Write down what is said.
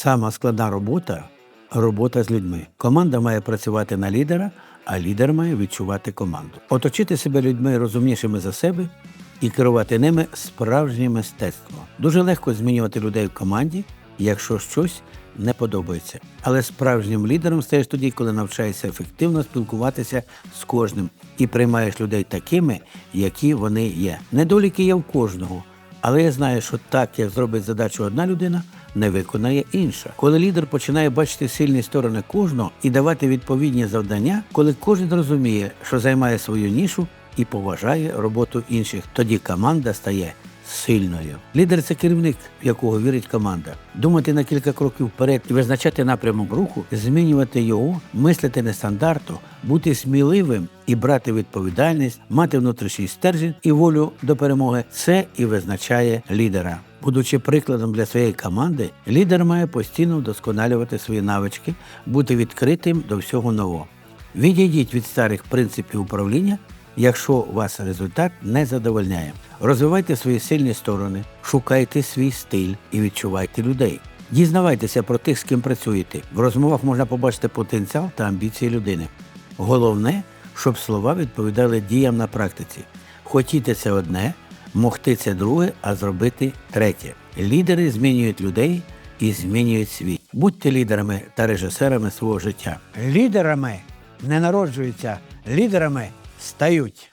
Сама складна робота робота з людьми. Команда має працювати на лідера, а лідер має відчувати команду. Оточити себе людьми розумнішими за себе і керувати ними справжнє мистецтво. Дуже легко змінювати людей в команді, якщо щось не подобається. Але справжнім лідером стаєш тоді, коли навчаєшся ефективно спілкуватися з кожним і приймаєш людей такими, які вони є. Недоліки є в кожного. Але я знаю, що так, як зробить задачу одна людина, не виконає інша. Коли лідер починає бачити сильні сторони кожного і давати відповідні завдання, коли кожен розуміє, що займає свою нішу і поважає роботу інших, тоді команда стає сильною. Лідер це керівник, в якого вірить команда. Думати на кілька кроків вперед і визначати напрямок руху, змінювати його, мислити нестандартно, бути сміливим і брати відповідальність, мати внутрішній стержень і волю до перемоги це і визначає лідера. Будучи прикладом для своєї команди, лідер має постійно вдосконалювати свої навички, бути відкритим до всього нового. Відійдіть від старих принципів управління, якщо вас результат не задовольняє. Розвивайте свої сильні сторони, шукайте свій стиль і відчувайте людей. Дізнавайтеся про тих, з ким працюєте. В розмовах можна побачити потенціал та амбіції людини. Головне, щоб слова відповідали діям на практиці. Хотіти це одне, могти це друге, а зробити третє. Лідери змінюють людей і змінюють світ. Будьте лідерами та режисерами свого життя. Лідерами не народжуються, лідерами стають.